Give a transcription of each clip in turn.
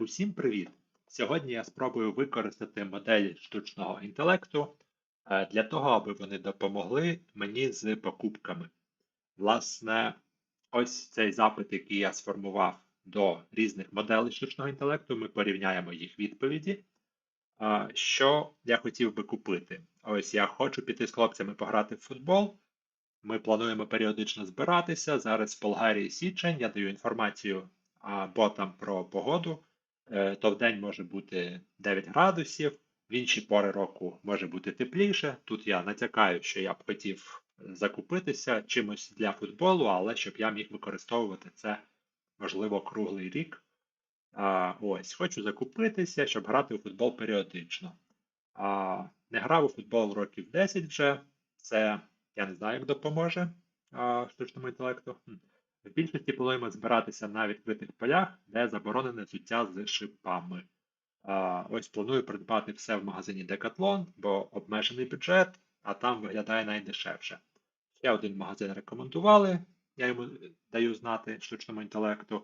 усім привіт! Сьогодні я спробую використати моделі штучного інтелекту е, для того, аби вони допомогли мені з покупками. Власне, ось цей запит, який я сформував до різних моделей штучного інтелекту, ми порівняємо їх відповіді. Е, що я хотів би купити? Ось я хочу піти з хлопцями пограти в футбол. Ми плануємо періодично збиратися. Зараз в Болгарії січень, я даю інформацію ботам про погоду. Е, то в день може бути 9 градусів, в інші пори року може бути тепліше. Тут я натякаю, що я б хотів закупитися чимось для футболу, але щоб я міг використовувати це, можливо, круглий рік. А, Ось, Хочу закупитися, щоб грати у футбол періодично. А, Не грав у футбол років 10 вже. Це я не знаю, як допоможе а, штучному інтелекту. В більшості плануємо збиратися на відкритих полях, де заборонене взуття з шипами. Ось планую придбати все в магазині Decathlon, бо обмежений бюджет, а там виглядає найдешевше. Ще один магазин рекомендували, я йому даю знати штучному інтелекту,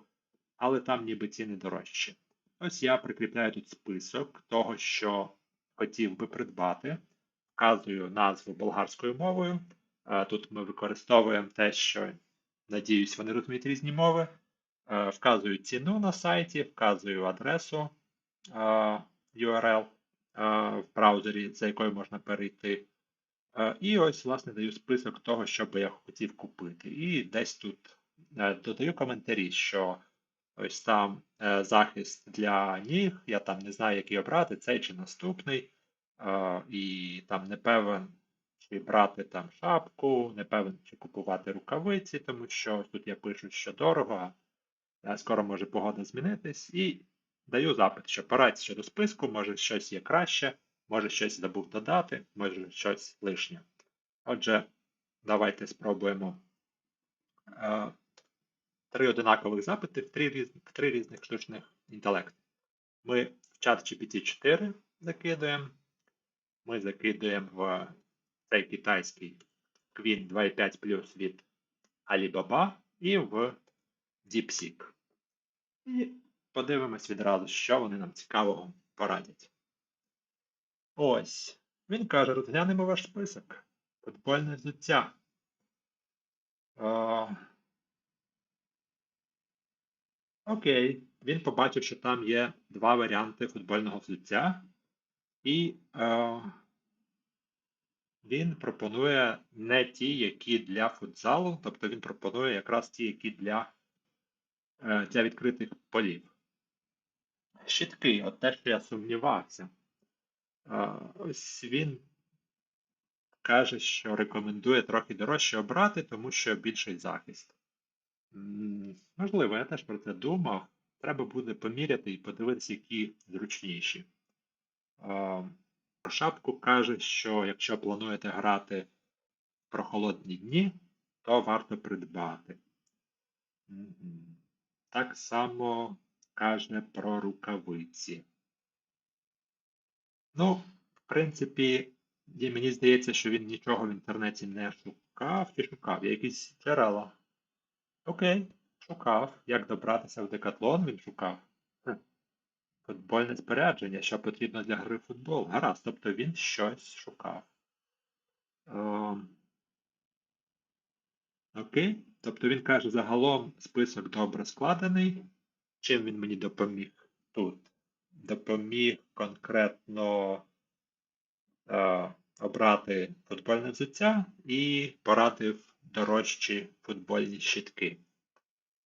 але там ніби ціни дорожчі. Ось я прикріпляю тут список того, що хотів би придбати. Вказую назву болгарською мовою. Тут ми використовуємо те, що Надіюсь, вони розуміють різні мови. Е, вказую ціну на сайті, вказую адресу е, URL е, в браузері, за якою можна перейти. І ось, власне, даю список того, що би я хотів купити. І десь тут додаю коментарі, що ось там захист для ніг, я там не знаю, який обрати, цей чи наступний. І там не певен, чи брати там шапку, не певен, чи купувати рукавиці, тому що тут я пишу, що дорого, скоро може погода змінитись. І даю запит, що порадь щодо списку, може щось є краще, може щось забув додати, може щось лишнє. Отже, давайте спробуємо е, три одинакових запити в три, в три різних штучних інтелекти. Ми в чат GPT-4 закидуємо, ми закидуємо в цей китайський Queen 2.5 Plus від Alibaba і в DeepSeek. І подивимось відразу, що вони нам цікавого порадять. Ось. Він каже: розглянемо ваш список. Футбольне взуття. Окей, він побачив, що там є два варіанти футбольного взуття. І е, він пропонує не ті, які для футзалу, тобто він пропонує якраз ті, які для е, для відкритих полів. Щитки, от те, що я сумнівався. Ось він каже, що рекомендує трохи дорожче обрати, тому що більший захист. Можливо, я теж про це думав. Треба буде поміряти і подивитися, які зручніші. Про шапку каже, що якщо плануєте грати в прохолодні дні, то варто придбати. Так само каже про рукавиці. Ну, в принципі, мені здається, що він нічого в інтернеті не шукав чи шукав. Якісь джерела. Окей, шукав. Як добратися в декатлон, він шукав. Футбольне спорядження, що потрібно для гри в футбол. Гаразд, тобто він щось шукав. О, окей. Тобто він каже, загалом список добре складений. Чим він мені допоміг тут? Допоміг конкретно е, обрати футбольне взуття і порадив дорожчі футбольні щитки.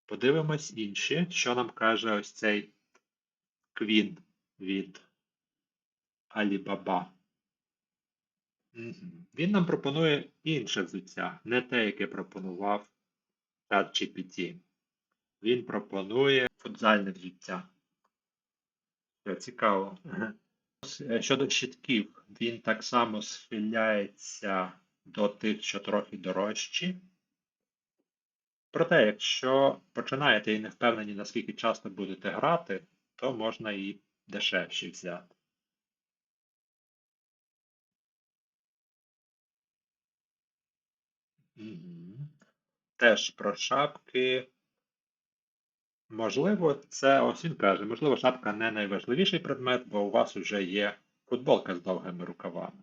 Подивимось інші, що нам каже ось цей. Квін від Alibaba. Він нам пропонує інше взуття, не те, яке пропонував ChatGPT. Він пропонує футзальне взуття. Це цікаво. Щодо щитків, він так само схиляється до тих, що трохи дорожчі. Проте, якщо починаєте і не впевнені, наскільки часто будете грати, то можна і дешевші взяти. Теж про шапки. Можливо, це ось він каже, можливо, шапка не найважливіший предмет, бо у вас вже є футболка з довгими рукавами.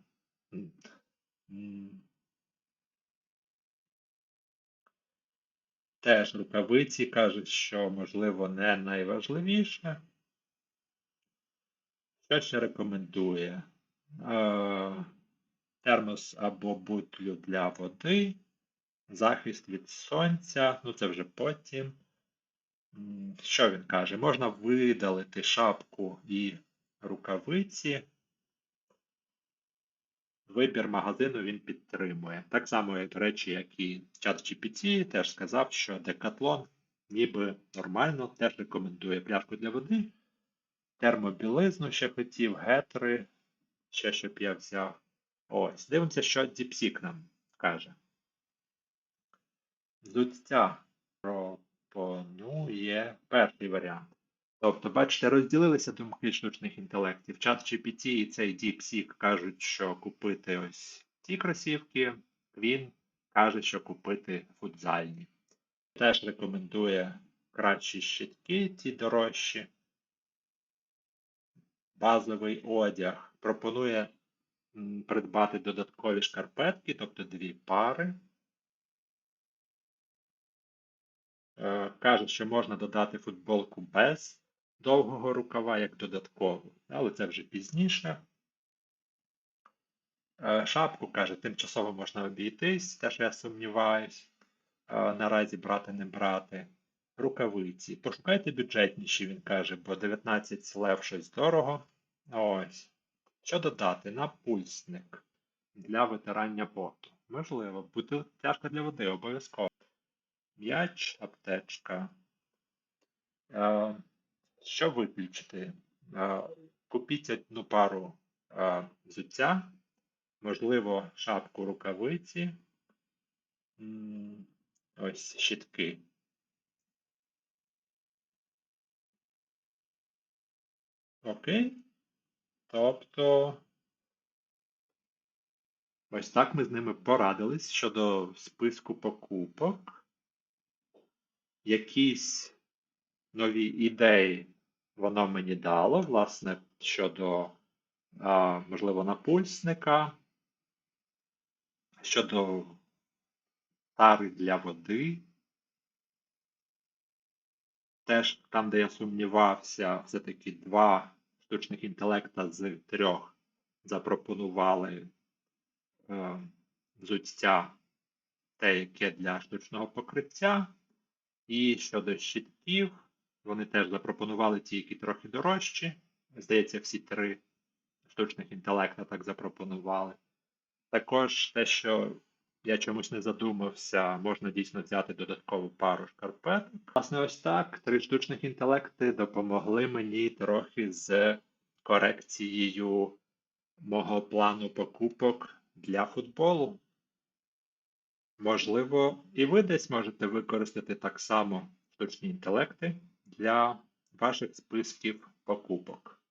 Теж рукавиці кажуть, що, можливо, не найважливіше. Що ще рекомендує? Е, термос або бутлю для води, захист від сонця, ну це вже потім. Що він каже? Можна видалити шапку і рукавиці. Вибір магазину він підтримує. Так само, як, речі, як і ChatGPT теж сказав, що Decathlon ніби нормально, теж рекомендує пляшку для води, термобілизну ще хотів, гетри, ще щоб я взяв. Ось, дивимося, що DeepSeek нам каже. Взуття пропонує перший варіант. Тобто, бачите, розділилися думки штучних інтелектів. Чат GPT і цей DeepSeek кажуть, що купити ось ці кросівки, він каже, що купити футзальні. Теж рекомендує кращі щитки, ті дорожчі. Базовий одяг пропонує придбати додаткові шкарпетки, тобто дві пари. Е, Каже, що можна додати футболку без довгого рукава, як додаткову, але це вже пізніше. Е, Шапку, каже, тимчасово можна обійтись, теж я сумніваюсь. Е, Наразі брати не брати. Рукавиці. Пошукайте бюджетніші, він каже, бо 19 лев щось дорого. Ось. Що додати? Напульсник для витирання поту. Можливо, бутилка для води обов'язково. М'яч, аптечка. Е, Що виключити? Е, Купіть одну пару е, взуття, можливо, шапку рукавиці. Ось щітки. Окей. Тобто. Ось так ми з ними порадились щодо списку покупок. Якісь нові ідеї воно мені дало, власне, щодо, а, можливо, напульсника, щодо тари для води. Теж там, де я сумнівався, все-таки два штучних інтелекта з трьох запропонували е, взуття те, яке для штучного покриття. І щодо щитків, вони теж запропонували ті, які трохи дорожчі. Здається, всі три штучних інтелекта так запропонували. Також те, що я чомусь не задумався, можна дійсно взяти додаткову пару шкарпеток. Власне, ось так. Три штучних інтелекти допомогли мені трохи з корекцією мого плану покупок для футболу. Можливо, і ви десь можете використати так само штучні інтелекти для ваших списків покупок.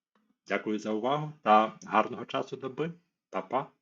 Дякую за увагу та гарного часу доби. Па-па!